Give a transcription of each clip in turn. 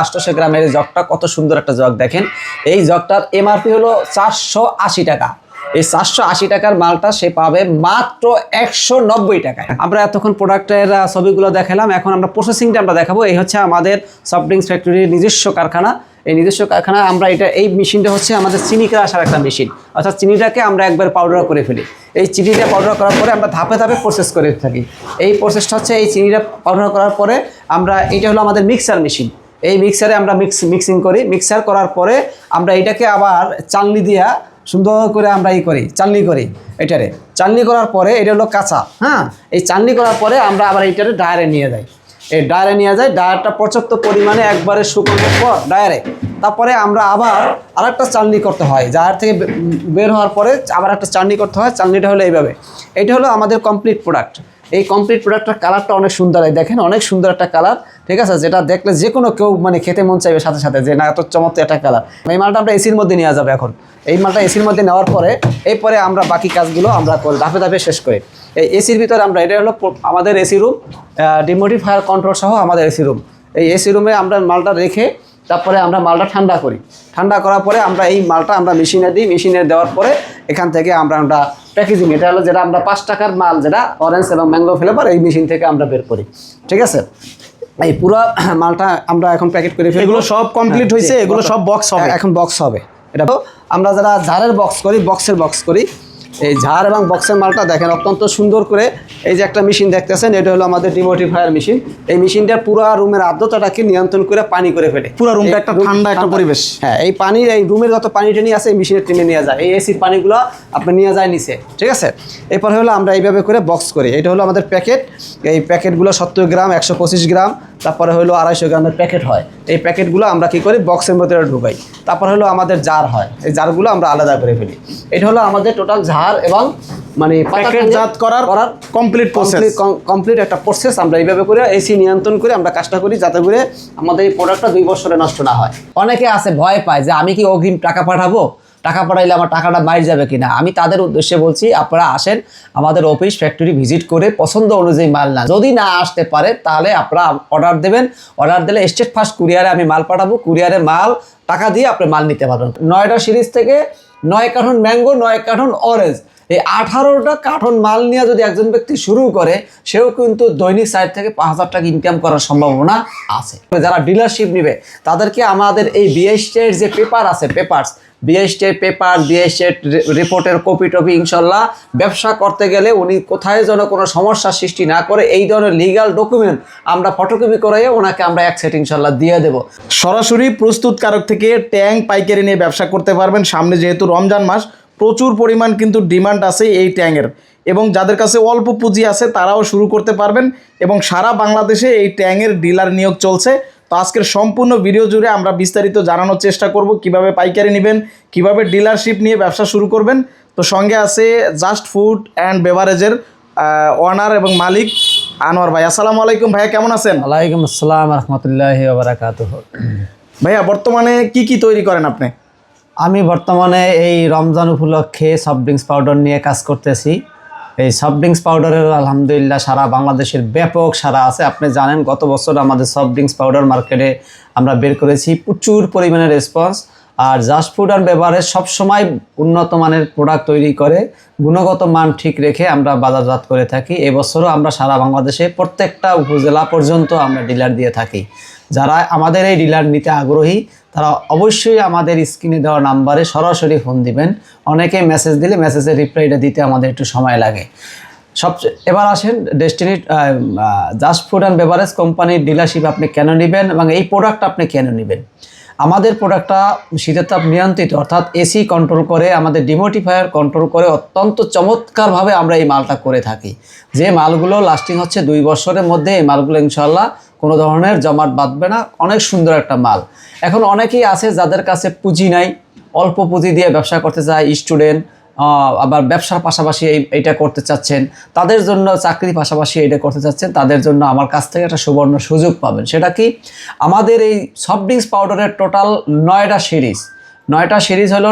আটশোশো গ্রামের জগটা কত সুন্দর একটা জগ দেখেন। এই জগটার এমআরপি হলো চারশো আশি টাকা। এই চারশো আশি টাকার মালটা সে পাবে মাত্র একশো নব্বই টাকায়। আমরা এতক্ষণ প্রোডাক্টের ছবিগুলো দেখালাম, এখন আমরা প্রসেসিংটা আমরা দেখাবো। এই হচ্ছে আমাদের সফট ড্রিঙ্কস ফ্যাক্টরির নিজস্ব কারখানা। এই নিজস্ব কারখানা আমরা এটা, এই মেশিনটা হচ্ছে আমাদের চিনি আসার একটা মেশিন। অর্থাৎ চিনিটাকে আমরা একবার পাউডার করে ফেলি। এই চিনিটা পাউডার করার পরে আমরা ধাপে ধাপে প্রসেস করে থাকি। এই প্রসেসটা হচ্ছে এই চিনিটা পাউডার করার পরে আমরা, এটা হলো আমাদের মিক্সার মেশিন এই মিক্সারে আমরা মিক্স মিক্সিং করি। মিক্সার করার পরে আমরা এটাকে আবার চালনি দিয়া সুন্দর করে আমরা ই করি, চালনি করি এটারে। চালনি করার পরে এটা হলো কাঁচা হ্যাঁ? এই চালনি করার পরে আমরা আবার এটারে ডায়ারে নিয়ে যাই। এই ডায়ারে নিয়ে যাই ডায়ারটা পর্যাপ্ত পরিমাণে একবারে শুকানোর পর ডায়ারে তারপরে আমরা আবার আরেকটা চালনি করতে হয়। ডায়ার থেকে বের হওয়ার পরে আবার একটা চালনি করতে হয়। চালনিটা হলো এইভাবে। এটা হলো আমাদের কমপ্লিট প্রোডাক্ট এই কমপ্লিট প্রোডাক্টটার কালারটা অনেক সুন্দর দেখেন, অনেক সুন্দর একটা কালার ঠিক আছে? যেটা দেখলে যে কোনো কেউ মানে খেতে মন চাইবে সাথে সাথে যে, না, এত চমৎকার একটা কালার এই মালটা আমরা এসির মধ্যে নেওয়া যাবে এখন। এই মালটা এসির মধ্যে নেওয়ার পরে, এরপরে আমরা বাকি কাজগুলো আমরা ধাপে ধাপে শেষ করি। এই এসির ভিতরে আমরা, এটা হলো আমাদের এসি রুম ডিমোডিফায়ার কন্ট্রোল সহ আমাদের এসি রুম এই এসি রুমে আমরা মালটা রেখে তারপরে আমরা মালটা ঠান্ডা করি। ঠান্ডা করার পরে আমরা এই মালটা আমরা মেশিনে দিই। মেশিনে দেওয়ার পরে এখান থেকে আমরা আমরা প্যাকেজিং এটা হলো যেটা আমরা পাঁচ টাকার মাল যেটা অরেঞ্জ এবং ম্যাঙ্গো ফ্লেভার এই মেশিন থেকে আমরা বের করি। ঠিক আছে? এই পুরো মালটা আমরা এখন প্যাকেট করে ফেলব। এগুলো সব complete হ্যাঁ, হয়েছে, এগুলো সব বক্স হবে। এখন বক্স হবে। এটা তো আমরা যারা ঝাড়ের বক্স করি বক্সের বক্স করি এই ঝাড় এবং বক্সের মালটা দেখেন অত্যন্ত সুন্দর করে এই যে একটা মেশিন দেখতেছেন এটা হলো আমাদের ডিমোটিফায়ার মেশিন এই মেশিনটা পুরো রুমের আর্দ্রতাটাকে নিয়ন্ত্রণ করে পানি করে ফেলে। পুরো রুমটা একটা ঠান্ডা একটা পরিবেশ। হ্যাঁ এই পানির এই রুমের যত পানি টেনে আছে এই মেশিনের টেনে নিয়ে যায়। এই এসির পানিগুলো আপনি নিয়ে যায় নিচে ঠিক আছে? এরপর হলো আমরা এইভাবে করে বক্স করি। এটা হলো আমাদের প্যাকেট এই প্যাকেটগুলো সত্তর গ্রাম একশো পঁচিশ গ্রাম। তারপরে হলো আড়াইশো গ্রামের প্যাকেট হয়। এই প্যাকেটগুলো আমরা কি করি? বক্সের মধ্যে ঢুকাই। তারপর হলো আমাদের জার হয়। এই জারগুলো আমরা আলাদা করে ফেলি। এটা হলো আমাদের টোটাল ঝাড় এবং মানে প্যাকেটজাত করার করার কমপ্লিট process। কমপ্লিট একটা প্রসেস আমরা এইভাবে করে এসি নিয়ন্ত্রণ করে আমরা কাজটা করি যাতে করে আমাদের এই প্রোডাক্টটা দুই বছরে নষ্ট না হয়। অনেকে আছে ভয় পায় যে আমি কি অগ্রিম টাকা পাঠাবো? টাকা পাঠাইলে আমার টাকাটা বাইরে যাবে কিনা? আমি তাদের উদ্দেশ্যে বলছি, আপনারা আসেন আমাদের অফিস ফ্যাক্টরি ভিজিট করে পছন্দ অনুযায়ী মাল না যদি না আসতে পারে, তাহলে আপনারা অর্ডার দেবেন। অর্ডার দিলে স্টেট ফার্স্ট কুরিয়ারে আমি মাল পাঠাবো। কুরিয়ারে মাল, টাকা দিয়ে আপনি মাল নিতে পারবেন। নয়টা সিরিজ থেকে নয় কার্টন ম্যাঙ্গো নয় কার্টন অরেঞ্জ এই আঠারোটা কার্টন মাল নিয়ে যদি একজন ব্যক্তি শুরু করে, সেও কিন্তু দৈনিক সাইড থেকে পাঁচ হাজার টাকা ইনকাম করার সম্ভাবনা আছে। যারা ডিলারশিপ নেবে, তাদেরকে আমাদের এই বিএসটের যে পেপার আছে পেপারস বিএসটের পেপার বিএসটের রিপোর্টের কপি টপি, ইনশাল্লাহ ব্যবসা করতে গেলে উনি কোথায় যেন কোনো সমস্যার সৃষ্টি না করে এই ধরনের লিগাল ডকুমেন্ট আমরা ফটোকপি করে ওনাকে আমরা এক সেট ইনশাল্লাহ দিয়ে দেবো। সরাসরি প্রস্তুতকারক থেকে ট্যাঙ্ক পাইকারি নিয়ে ব্যবসা করতে পারবেন। সামনে যেহেতু রমজান মাস, প্রচুর পরিমাণ কিন্তু ডিমান্ড আছে এই ট্যাঙ্কের এবং যাদের কাছে অল্প পুঁজি আছে তারাও শুরু করতে পারবেন এবং সারা বাংলাদেশে এই ট্যাঙ্কের ডিলার নিয়োগ চলছে। তো আজকের সম্পূর্ণ ভিডিও জুড়ে আমরা বিস্তারিত জানানোর চেষ্টা করব কীভাবে পাইকারি নেবেন কীভাবে ডিলারশিপ নিয়ে ব্যবসা শুরু করবেন। তো সঙ্গে আছে জাস্ট ফুড অ্যান্ড বেভারেজের ওনার এবং মালিক আনোয়ার ভাই। আসসালামু আলাইকুম ভাইয়া কেমন আছেন? ওয়ালাইকুম আসসালাম রহমতুল্লাহ বারাকাতুহ। ভাইয়া বর্তমানে কি কি তৈরি করেন আপনি? আমি বর্তমানে এই রমজান উপলক্ষে সফট ড্রিঙ্কস পাউডার নিয়ে কাজ করতেছি। এই সফট ড্রিঙ্কস পাউডারের আলহামদুলিল্লাহ সারা বাংলাদেশের ব্যাপক সারা আছে। আপনি জানেন, গত বছর আমাদের সফট ড্রিঙ্কস পাউডার মার্কেটে আমরা বের করেছি প্রচুর পরিমাণে রেসপন্স আর জাস্ট ফুড অ্যান্ড ব্যবহারে সবসময় উন্নত মানের প্রোডাক্ট তৈরি করে, গুণগত মান ঠিক রেখে আমরা বাজারজাত করে থাকি। এবছরও আমরা সারা বাংলাদেশে প্রত্যেকটা উপজেলা পর্যন্ত আমরা ডিলার দিয়ে থাকি। যারা আমাদের এই ডিলার নিতে আগ্রহী, তারা অবশ্যই আমাদের স্ক্রিনে দেওয়া নাম্বারে সরাসরি ফোন দিবেন। অনেকে মেসেজ দিলে মেসেজের রিপ্লাইটা দিতে আমাদের একটু সময় লাগে। সবচেয়ে এবার আসেন Destiny just food and beverage কোম্পানির ডিলারশিপ আপনি কেন নেবেন এবং এই প্রোডাক্ট আপনি কেন নেবেন? আমাদের প্রোডাক্টটা শীতের তাপ নিয়ন্ত্রিত, অর্থাৎ এসি কন্ট্রোল করে, আমাদের ডিমোটিফায়ার কন্ট্রোল করে অত্যন্ত চমৎকারভাবে আমরা এই মালটা করে থাকি। যে মালগুলো লাস্টিং হচ্ছে দুই বছরের মধ্যে, এই মালগুলো ইনশাল্লাহ কোনো ধরনের জমাট বাঁধবে না অনেক সুন্দর একটা মাল। এখন অনেকেই আছে যাদের কাছে পুঁজি নাই অল্প পুঁজি দিয়ে ব্যবসা করতে চায় স্টুডেন্ট আবার ব্যবসার পাশাপাশি এই এইটা করতে চাচ্ছেন তাদের জন্য চাকরির পাশাপাশি এইটা করতে চাচ্ছেন তাদের জন্য আমার কাছ থেকে একটা সুবর্ণ সুযোগ পাবেন। সেটা কি? আমাদের এই সফট ড্রিঙ্কস পাউডারের টোটাল নয়টা সিরিজ নয়টা সিরিজ হলো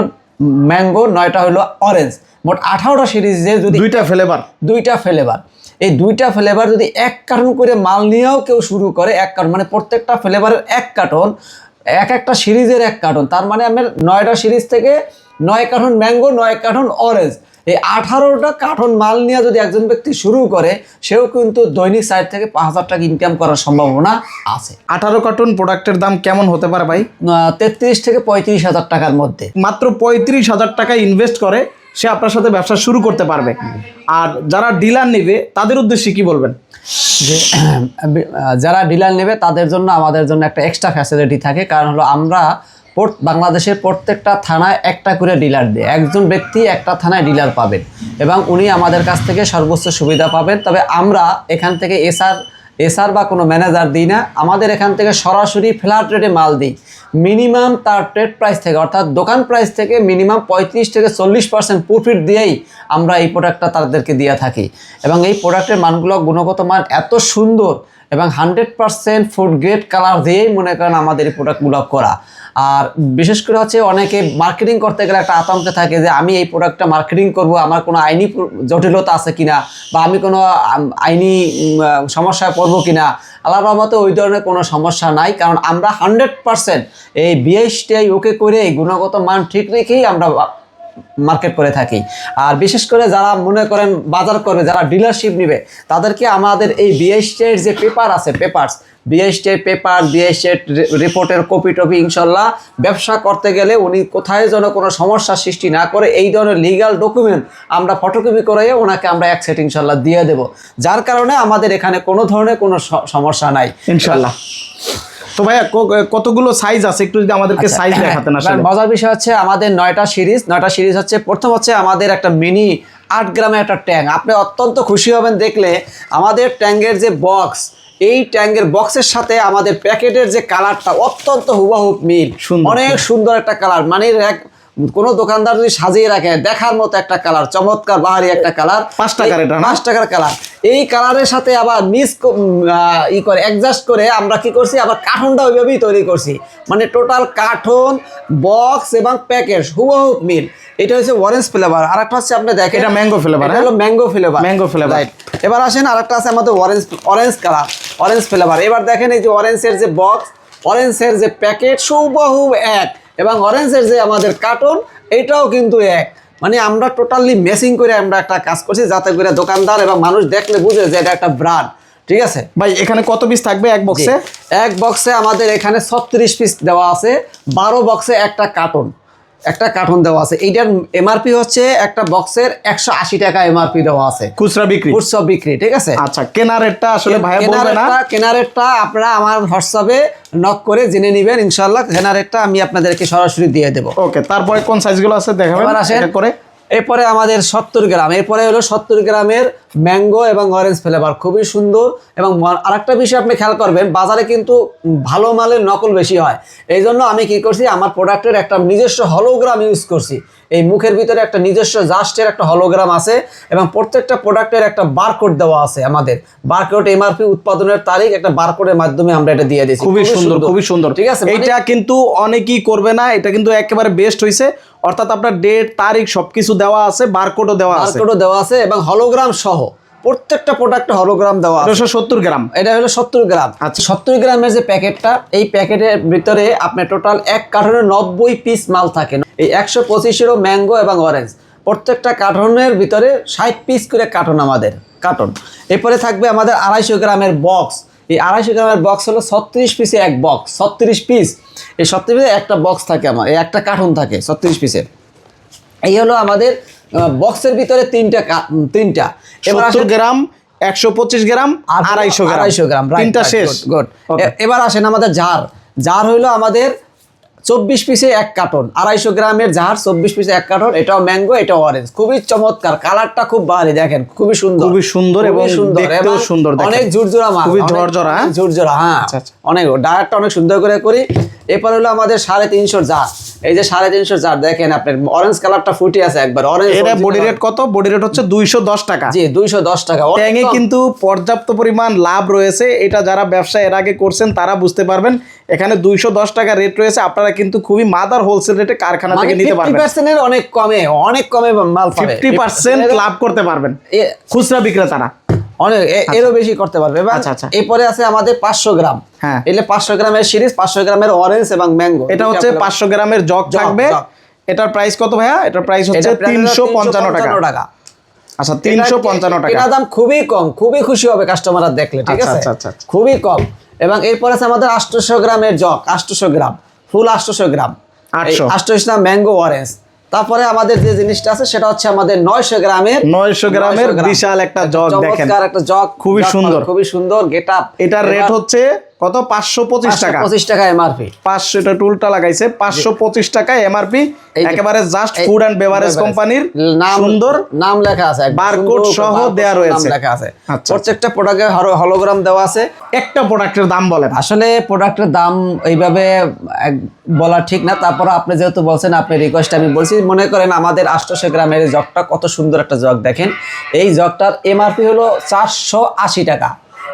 ম্যাঙ্গো নয়টা হলো অরেঞ্জ মোট আঠারোটা সিরিজে যদি দুইটা ফ্লেভার দুইটা ফ্লেভার এই দুইটা ফ্লেভার যদি এক কার্টন করে মাল নিয়েও কেউ শুরু করে এক কার্টন মানে প্রত্যেকটা ফ্লেভারের এক কার্টন এক একটা সিরিজের এক কার্টন তার মানে আমার নয়টা সিরিজ থেকে নয় কার্টন ম্যাঙ্গো নয় কার্টন অরেঞ্জ এই আঠারোটা কার্টন মাল নিয়ে যদি একজন ব্যক্তি শুরু করে সেও কিন্তু দৈনিক সাইড থেকে পাঁচ হাজার টাকা ইনকাম করার সম্ভাবনা আছে। আঠারো কার্টুন প্রোডাক্টের দাম কেমন হতে পারে ভাই? তেত্রিশ থেকে পঁয়ত্রিশ হাজার টাকার মধ্যে। মাত্র পঁয়ত্রিশ হাজার টাকা ইনভেস্ট করে সে আপনার সাথে ব্যবসা শুরু করতে পারবে। আর যারা ডিলার নেবে, তাদের উদ্দেশ্যে কি বলবেন? যে যারা ডিলার নেবে, তাদের জন্য, আমাদের জন্য একটা এক্সট্রা ফ্যাসিলিটি থাকে। কারণ হলো, আমরা বাংলাদেশের প্রত্যেকটা থানায় একটা করে ডিলার দেয় একজন ব্যক্তি একটা থানায় ডিলার পাবেন। এবং উনি আমাদের কাছ থেকে সর্বোচ্চ সুবিধা পাবেন। তবে আমরা এখান থেকে এসআর এসআর বা কোনো ম্যানেজার দিই না। আমাদের এখান থেকে সরাসরি ফ্ল্যাট রেটে মাল দিই। মিনিমাম তার ট্রেড প্রাইস থেকে, অর্থাৎ দোকান প্রাইস থেকে মিনিমাম পঁয়ত্রিশ থেকে চল্লিশ পার্সেন্ট প্রফিট দিয়েই আমরা এই প্রোডাক্টটা তাদেরকে দিয়ে থাকি। এবং এই প্রোডাক্টের মানগুলো গুণগত মান এত সুন্দর এবং hundred percent food grade colour দিয়েই মনে করেন আমাদের এই প্রোডাক্টগুলো করা। আর বিশেষ করে হচ্ছে অনেকে মার্কেটিং করতে গেলে একটা আতঙ্কে থাকে যে আমি এই প্রোডাক্টটা মার্কেটিং করব, আমার কোনো আইনি জটিলতা আছে কিনা বা আমি কোনো আইনি সমস্যায় পড়ব কিনা আল্লাহ রহমতে ওই ধরনের কোনো সমস্যা নাই। কারণ আমরা হান্ড্রেড পার্সেন্ট এই বিএসটিআই ওকে করে এই গুণগত মান ঠিক রেখেই আমরা মার্কেট করে থাকি। আর বিশেষ করে যারা মনে করেন বাজার করবে, যারা ডিলারশিপ নেবে, তাদেরকে আমাদের এই বিএসটিআইয়ের যে পেপার আছে পেপারস বিএসটিআই পেপার বিএসটিআই রিপোর্টের কপি টপি ইনশাল্লাহ ব্যবসা করতে গেলে উনি কোথায় যেন কোনো সমস্যার সৃষ্টি না করে এই ধরনের লিগ্যাল ডকুমেন্ট আমরা ফটোকপি করে ওনাকে আমরা এক সেট ইনশাল্লাহ দিয়ে দেব। যার কারণে আমাদের এখানে কোনো ধরনের কোনো সমস্যা নাই। ইনশাল্লাহ। তো ভাইয়া কতগুলো সাইজ আছে? একটু যদি আমাদেরকে সাইজ দেখাতেন আসলে। এবার মজার বিষয় হচ্ছে আমাদের নয়টা সিরিজ নয়টা সিরিজ হচ্ছে প্রথম হচ্ছে আমাদের একটা মিনি আট গ্রামে একটা ট্যাঙ্ক আপনি অত্যন্ত খুশি হবেন দেখলে আমাদের ট্যাঙ্কের যে বক্স এই ট্যাঙ্কের বক্সের সাথে আমাদের প্যাকেটের যে কালারটা অত্যন্ত হুবাহুব মিল। অনেক সুন্দর একটা কালার মানে এক- কোনো দোকানদার যদি সাজিয়ে রাখে দেখার মতো একটা কালার চমৎকার বাহারি একটা কালার পাঁচ টাকার এটা পাঁচ টাকার কালার এই কালারের সাথে আবার মিস ই করে অ্যাডজাস্ট করে আমরা কি করছি? আবার কার্টনটা ওইভাবেই তৈরি করছি। মানে টোটাল কার্টন বক্স এবং প্যাকেট হুবহু মিল। এটা হচ্ছে অরেঞ্জ ফ্লেভার আর একটা হচ্ছে আপনি দেখেন এটা ম্যাঙ্গো ফ্লেভার? হলো ম্যাঙ্গো ফ্লেভার Mango flavor। এবার আসেন আরেকটা আছে আমাদের orange orange colour orange flavour এবার দেখেন এই যে অরেঞ্জের যে বক্স অরেঞ্জের যে প্যাকেট সুবহু এক। এবং অরেঞ্জের যে আমাদের কার্টন এটাও কিন্তু এক। মানে আমরা টোটালি মেসিং করে আমরা একটা কাজ করছি যাতে করে দোকানদার এবং মানুষ দেখলে বুঝে যে এটা একটা ব্রান্ড ঠিক আছে? ভাই এখানে কত পিস থাকবে এক বক্সে এক বক্সে আমাদের এখানে ছত্রিশ পিস দেওয়া আছে। বারো বক্সে একটা কার্টন একটা কার্টন দেওয়া আছে। এইটার এমআরপি হচ্ছে একটা বক্সের একশো আশি টাকা এমআরপি দেওয়া আছে। খুচরা বিক্রি। খুচরা বিক্রি ঠিক আছে? আচ্ছা কেনার রেটটা আসলে ভাই কেনারেটটা আপনারা আমার হোয়াটসঅ্যাপে নক করে জেনে নেবেন ইনশাল্লাহ কেনারেটটা আমি আপনাদেরকে সরাসরি দিয়ে দেবো। ওকে তারপরে কোন সাইজগুলো আছে দেখাবেন? করে। এরপরে আমাদের সত্তর গ্রাম, এরপরে হলো সত্তর গ্রামের ম্যাঙ্গো এবং অরেঞ্জ ফ্লেভার, খুবই সুন্দর এবং আর আরেকটা বিষয় আপনি খেয়াল করবেন, বাজারে কিন্তু ভালো মালের নকল বেশি হয়। এই জন্য আমি কি করছি, আমার প্রোডাক্টের একটা নিজস্ব হলোগ্রাম ইউজ করছি। এই মুখের ভিতরে একটা নিজস্ব জাস্টের একটা হলোগ্রাম আছে এবং প্রত্যেকটা প্রোডাক্টের একটা বারকোড দেওয়া আছে আমাদের। বারকোড এমআরপি উৎপাদনের তারিখ একটা বারকোডের মাধ্যমে আমরা এটা দিয়ে দিয়েছি। খুবই সুন্দর খুবই সুন্দর। ঠিক আছে মানে- এটা কিন্তু অনেকেই করবে না এটা কিন্তু একেবারে বেস্ট হয়েছে অর্থাৎ আপনার ডেট তারিখ সবকিছু দেওয়া আছে বারকোডও দেওয়া আছে। বারকোডও দেওয়া আছে এবং হলোগ্রাম সহ। প্রত্যেকটা প্রোডাক্টে হলোগ্রাম দেওয়া দুশো সত্তর গ্রাম। এটা হলো সত্তর গ্রাম। আচ্ছা। সত্তর গ্রামের যে প্যাকেটটা এই প্যাকেটের ভিতরে আপনার টোটাল এক কার্টনে নব্বই পিস মাল থাকে। এই একশো পঁচিশেরও ম্যাঙ্গো এবং অরেঞ্জ প্রত্যেকটা কার্টনের ভিতরে ষাট পিস করে কার্টন আমাদের কার্টন। এরপরে থাকবে আমাদের আড়াইশো গ্রামের বক্স এই আড়াইশো গ্রামের বক্স হলো ছত্রিশ পিসে এক বক্স ছত্রিশ পিস এই ছত্রিশ পিসে একটা বক্স থাকে আমার এই একটা কার্টন থাকে ছত্রিশ পিসের এই হলো আমাদের বক্সের ভিতরে তিনটা তিনটা। এবার গ্রাম একশো পঁচিশ গ্রাম আড়াইশো আড়াইশো গ্রাম তিনটা শেষ. এ- এবার আসেন আমাদের জার জার হইল আমাদের চব্বিশ পিসে এক কার্টন। আড়াইশো গ্রামের জার চব্বিশ পিসে এক কার্টন। এটাও ম্যাঙ্গো এটাও অরেঞ্জ খুবই চমৎকার। কালারটা খুব ভারী দেখেন খুবই সুন্দর। খুবই সুন্দর এবং সুন্দর। সুন্দর। অনেক ঝুরঝুরা মাল খুবই অনেক- ঝরঝরা, হ্যাঁ? অনেক হ্যাঁ। আচ্ছা, আচ্ছা। অনেক ডায়ারটা অনেক সুন্দর করে করি। এরপর হলো আমাদের সাড়ে তিনশো জার এই যে সাড়ে তিনশো জার দেখেন আপনার অরেঞ্জ কালারটা ফুটে আছে একবার অরেঞ্জ এটা বডি রেট কত? বডি রেট হচ্ছে দুইশো দশ টাকা। জি দুইশো দশ টাকা। ট্যাঙে কিন্তু পর্যাপ্ত পরিমাণ লাভ রয়েছে। এটা যারা ব্যবসা এর আগে করছেন তারা বুঝতে পারবেন। এখানে দুইশো দশ টাকা রেট রয়েছে। আপনারা কিন্তু খুবই মাদার হোলসেল রেটে কারখানা মানে থেকে নিতে পারবেন। পার্সেন্টের অনেক কমে অনেক কমে মাল ফিফটি পার্সেন্ট লাভ করতে পারবেন। খুচরা বিক্রেতারা। অনেক এরও বেশি করতে পারবে। আচ্ছা, আচ্ছা। এরপরে আছে আমাদের পাঁচশো গ্রাম। হ্যাঁ। পাঁচশো গ্রামের সিরিজ পাঁচশো গ্রামের অরেঞ্জ এবং ম্যাঙ্গো এটা হচ্ছে পাঁচশো গ্রামের জগ থাকবে। এটার প্রাইস কত ভাইয়া? এটার প্রাইস হচ্ছে তিনশো পঞ্চান্ন টাকা। টাকা। আচ্ছা তিনশো পঞ্চান্ন টাকা। এটা দাম খুবই কম খুবই খুশি হবে কাস্টমাররা দেখলে ঠিক আচ্ছা, আছে? আচ্ছা, আচ্ছা, আচ্ছা। খুবই কম। এবং এরপর আছে আমাদের আটশোশো গ্রামের জগ আটশোশো গ্রাম ফুল আটশোশো গ্রাম। 800 আটশোশো গ্রাম ম্যাঙ্গো অরেঞ্জ তারপরে আমাদের যে জিনিসটা আছে সেটা হচ্ছে আমাদের নয়শো গ্রামের 900 গ্রামের বিশাল একটা জগ দেখেন। একটা জগ। খুবই সুন্দর। খুবই সুন্দর। গেট আপ এটার রেট হচ্ছে কত? পাঁচশো পঁচিশ টাকা। পঁচিশ টাকা এমআরপি পাঁচশো এটা টুলটা লাগাইছে পাঁচশো পঁচিশ টাকা এমআরপি একেবারে জাস্ট ফুড অ্যান্ড বেভারেজ কোম্পানির নাম সুন্দর নাম লেখা আছে সুন্দর সহ দেয়া রয়েছে। লেখা আছে। আচ্ছা। প্রত্যেকটা প্রোডাক্টে হলোগ্রাম দেওয়া আছে। একটা প্রোডাক্টের দাম বলেন। আসলে প্রোডাক্টের দাম এইভাবে বলা ঠিক না। তারপর আপনি যেহেতু বলছেন আপনি রিকোয়েস্ট আমি বলছি মনে করেন আমাদের আষ্টশো গ্রামের জগটা কত সুন্দর একটা জগ দেখেন। এই জগটার এমআরপি হলো চারশো আশি টাকা।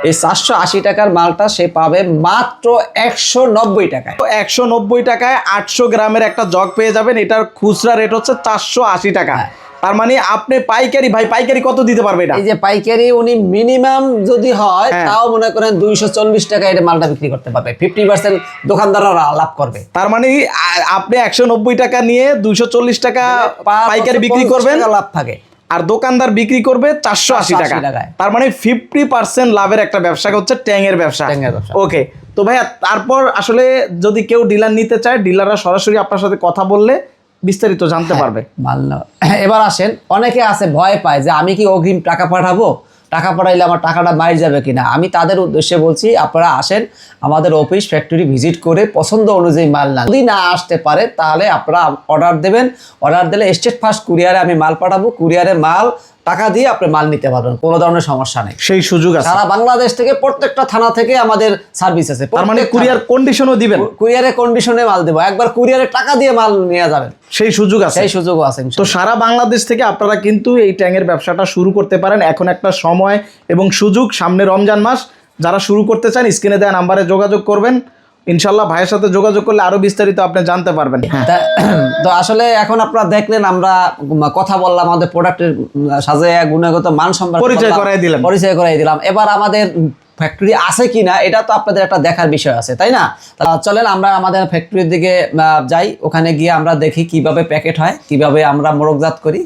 এই চারশো আশি টাকার মালটা সে পাবে মাত্র একশো নব্বই টাকায়। একশো নব্বই টাকায় আটশো গ্রামের একটা জগ পেয়ে যাবেন এটার খুচরা রেট হচ্ছে চারশো আশি টাকা। হ্যাঁ। তার মানে আপনি পাইকারি ভাই পাইকারি কত দিতে পারবে এটা? এই যে পাইকারি উনি মিনিমাম যদি হয় হ্যাঁ। তাও মনে করেন দুইশো চল্লিশ টাকায় এটা মালটা বিক্রি করতে পারবে। ফিফটি পার্সেন্ট দোকানদাররা লাভ করবে। তার মানে আপনি একশো নব্বই টাকা নিয়ে দুইশো চল্লিশ টাকা পাইকারি বিক্রি করবেন। টাকা লাভ থাকে। আর দোকানদার বিক্রি করবে চারশো আশি টাকা। তার মানে ফিফটি পার্সেন্ট লাভের একটা ব্যবসা হচ্ছে ট্যাংয়ের ব্যবসা। ওকে তো ভাইয়া তারপর আসলে যদি কেউ ডিলার নিতে চায় ডিলাররা সরাসরি আপনার সাথে কথা বললে বিস্তারিত জানতে হ্যাঁ। পারবে ভালো এবার আসেন অনেকে আছে ভয় পায় যে আমি কি অগ্রিম টাকা পাঠাবো টাকা পাঠাইলে আমার টাকাটা বাইরে যাবে কিনা? আমি তাদের উদ্দেশ্যে বলছি, আপনারা আসেন আমাদের অফিস ফ্যাক্টরি ভিজিট করে পছন্দ অনুযায়ী মাল না যদি না আসতে পারে, তাহলে আপনারা অর্ডার দেবেন। অর্ডার দিলে স্টেট ফার্স্ট কুরিয়ারে আমি মাল পাঠাবো। কুরিয়ারে মাল টাকা দিয়ে আপনি মাল নিতে পারবেন কোনো ধরনের সমস্যা নেই। সেই সুযোগ আছে। সারা বাংলাদেশ থেকে প্রত্যেকটা থানা থেকে আমাদের সার্ভিস আছে। তার মানে কুরিয়ার কন্ডিশনও দিবেন। কুরিয়ারে কন্ডিশনে মাল দেবো। একবার কুরিয়ারে টাকা দিয়ে মাল নিয়ে যাবেন। সেই সুযোগ আছে। সেই সুযোগও আছে তো সারা বাংলাদেশ থেকে আপনারা কিন্তু এই ট্যাংয়ের ব্যবসাটা শুরু করতে পারেন। এখন একটা সময় এবং সুযোগ সামনে রমজান মাস যারা শুরু করতে চান স্ক্রিনে দেওয়া নাম্বারে যোগাযোগ করবেন। ইনশাল্লাহ ভাইয়ের সাথে যোগাযোগ করলে আরও বিস্তারিত আপনি জানতে পারবেন। হ্যাঁ। তো আসলে এখন আপনারা দেখলেন আমরা কথা বললাম আমাদের প্রোডাক্টের সাজায় গুণগত মান সম্পর্কে পরিচয় করাই দিলাম। পরিচয় করাই দিলাম। এবার আমাদের ফ্যাক্টরি আছে কিনা এটা তো আপনাদের একটা দেখার বিষয় আছে তাই না? চলেন আমরা আমাদের ফ্যাক্টরির দিকে যাই ওখানে গিয়ে আমরা দেখি কীভাবে প্যাকেট হয় কীভাবে আমরা মোরগজাত করি।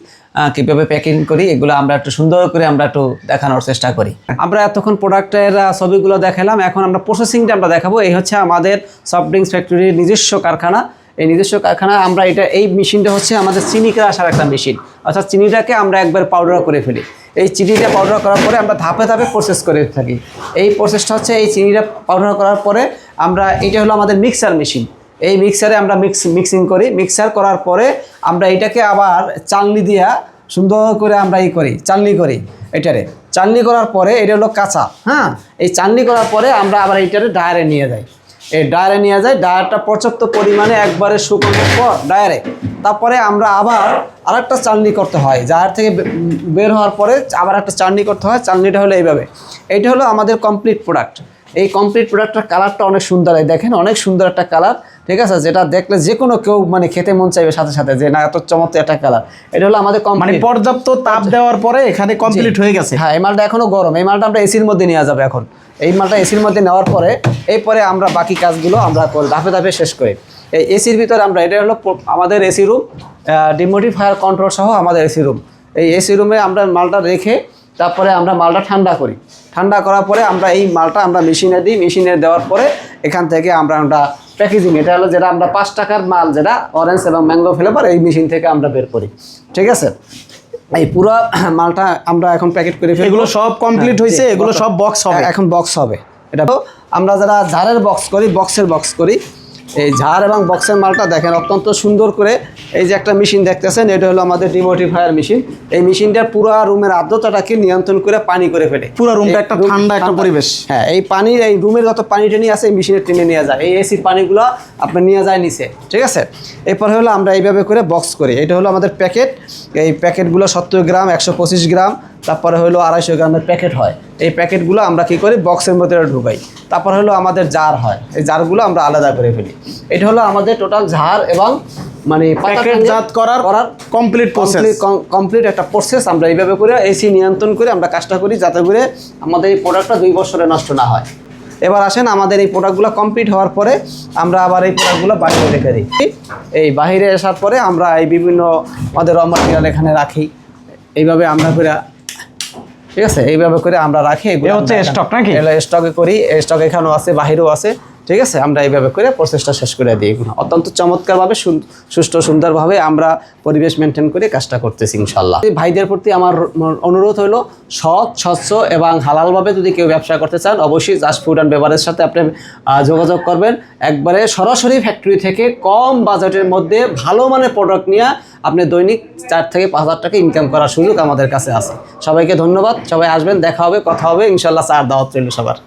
কীভাবে প্যাকিং করি, এগুলো আমরা একটু সুন্দর করে আমরা একটু দেখানোর চেষ্টা করি। আমরা এতক্ষণ প্রোডাক্টের ছবিগুলো দেখালাম, এখন আমরা প্রসেসিংটা আমরা দেখাবো। এই হচ্ছে আমাদের সফট ড্রিঙ্কস ফ্যাক্টরির নিজস্ব কারখানা। এই নিজস্ব কারখানা, আমরা এটা, এই মেশিনটা হচ্ছে আমাদের চিনি আসার একটা মেশিন অর্থাৎ চিনিটাকে আমরা একবার পাউডার করে ফেলি। এই চিনিটা পাউডার করার পরে আমরা ধাপে ধাপে প্রসেস করে থাকি। এই প্রসেসটা হচ্ছে এই চিনিটা পাউডার করার পরে আমরা, এটা হলো আমাদের মিক্সার মেশিন এই মিক্সারে আমরা মিক্স মিক্সিং করি। মিক্সার করার পরে আমরা এটাকে আবার চালনি দিয়া সুন্দর করে আমরা ই করি, চালনি করি এটারে। চালনি করার পরে এটা হলো কাঁচা হ্যাঁ? এই চালনি করার পরে আমরা আবার এইটারে ডায়ারে নিয়ে যাই। এই ডায়ারে নিয়ে যাই ডায়ারটা পর্যাপ্ত পরিমাণে একবারে শুকানোর পর ডায়ারে তারপরে আমরা আবার আরেকটা চালনি করতে হয়। যার থেকে বের হওয়ার পরে আবার একটা চালনি করতে হয়। চালনিটা হলো এইভাবে। এইটা হলো আমাদের কমপ্লিট প্রোডাক্ট এই কমপ্লিট প্রোডাক্টটার কালারটা অনেক সুন্দর এই দেখেন অনেক সুন্দর একটা কালার ঠিক আছে? যেটা দেখলে যে কোনো কেউ মানে খেতে মন চাইবে সাথে সাথে যে না এত চমৎকার একটা কালার এটা হলো আমাদের মানে পর্যাপ্ত তাপ দেওয়ার পরে এখানে কমপ্লিট হয়ে গেছে। হ্যাঁ এই মালটা এখনও গরম। এই মালটা আমরা এসির মধ্যে নিয়ে যাবে এখন। এই মালটা এসির মধ্যে নেওয়ার পরে এরপরে আমরা বাকি কাজগুলো আমরা করি ধাপে ধাপে শেষ করি। এই এসির ভিতরে আমরা এটা হলো আমাদের এসি রুম ডিমোডিফায়ার কন্ট্রোল সহ আমাদের এসি রুম। এই এসি রুমে আমরা মালটা রেখে তারপরে আমরা মালটা ঠান্ডা করি। ঠান্ডা করার পরে আমরা এই মালটা আমরা মেশিনে দিই। মেশিনে দেওয়ার পরে এখান থেকে আমরা আমরা প্যাকেজিং এটা হলো যেটা আমরা পাঁচ টাকার মাল যেটা অরেঞ্জ এবং ম্যাঙ্গো ফ্লেভার এই মেশিন থেকে আমরা বের করি। ঠিক আছে? এই পুরো মালটা আমরা এখন প্যাকেট করে ফেলব। এগুলো সব কমপ্লিট হ্যাঁ, হয়েছে এগুলো সব বক্স হবে? এখন বক্স হবে। এটা তো আমরা যারা ঝাড়ের বক্স করি বক্সের বক্স করি এই ঝাড় এবং বক্সের মালটা দেখেন অত্যন্ত সুন্দর করে এই যে একটা মেশিন দেখতেছেন এটা হলো আমাদের ডিমোটিফায়ার মেশিন। এই মেশিনটা পুরো রুমের আর্দ্রতাটাকে নিয়ন্ত্রণ করে পানি করে ফেলে। পুরো রুমটা একটা ঠান্ডা একটা পরিবেশ। হ্যাঁ এই পানির এই রুমের যত পানি টেনে আছে এই মেশিনে টেনে নিয়ে যায়। এই এসির পানিগুলো আপনার নিয়ে যায় নিচে ঠিক আছে? এরপর হলো আমরা এইভাবে করে বক্স করি। এটা হলো আমাদের প্যাকেট। এই প্যাকেটগুলো সত্তর গ্রাম একশো পঁচিশ গ্রাম। তারপরে হলো আড়াইশো গ্রামের প্যাকেট হয়। এই প্যাকেটগুলো আমরা কি করি? বক্সের মধ্যে ঢুকাই। তারপর হলো আমাদের জার হয়। এই জারগুলো আমরা আলাদা করে ফেলি। এটা হলো আমাদের টোটাল ঝাড় এবং মানে প্যাকেটজাত করার করার কমপ্লিট প্রসেস কমপ্লিট একটা প্রসেস আমরা এইভাবে করে এসি নিয়ন্ত্রণ করে আমরা কাজটা করি যাতে করে আমাদের এই প্রোডাক্টটা দুই বছরে নষ্ট না হয়। এবার আসেন আমাদের এই প্রোডাক্টগুলো কমপ্লিট হওয়ার পরে আমরা আবার এই প্রোডাক্টগুলো বাইরে রেখে দিই। এই বাইরে আসার পরে আমরা এই বিভিন্ন আমাদের র এখানে রাখি। এইভাবে আমরা করে ঠিক আছে এইভাবে করে আমরা রাখি এগুলো হচ্ছে স্টক নাকি? স্টকে করি স্টক এখানেও আছে বাহিরেও আছে ঠিক আছে? আমরা এইভাবে করে প্রসেসটা শেষ করে দিই অত্যন্ত চমৎকারভাবে সুষ্ঠু সুন্দরভাবে আমরা পরিবেশ মেনটেন করে কাজটা করতেছি ইনশাল্লাহ ভাইদের প্রতি আমার অনুরোধ হলো, সৎ, স্বচ্ছ এবং হালালভাবে যদি কেউ ব্যবসা করতে চান, অবশ্যই জাস্ট ফুড অ্যান্ড বেভারের সাথে আপনি যোগাযোগ করবেন। একবারে সরাসরি ফ্যাক্টরি থেকে কম বাজেটের মধ্যে ভালো মানের প্রোডাক্ট নিয়ে আপনি দৈনিক চার থেকে পাঁচ হাজার টাকা ইনকাম করার সুযোগ আমাদের কাছে আছে। সবাইকে ধন্যবাদ। সবাই আসবেন, দেখা হবে, কথা হবে ইনশাল্লাহ চার দাওয়াত রইল সবার।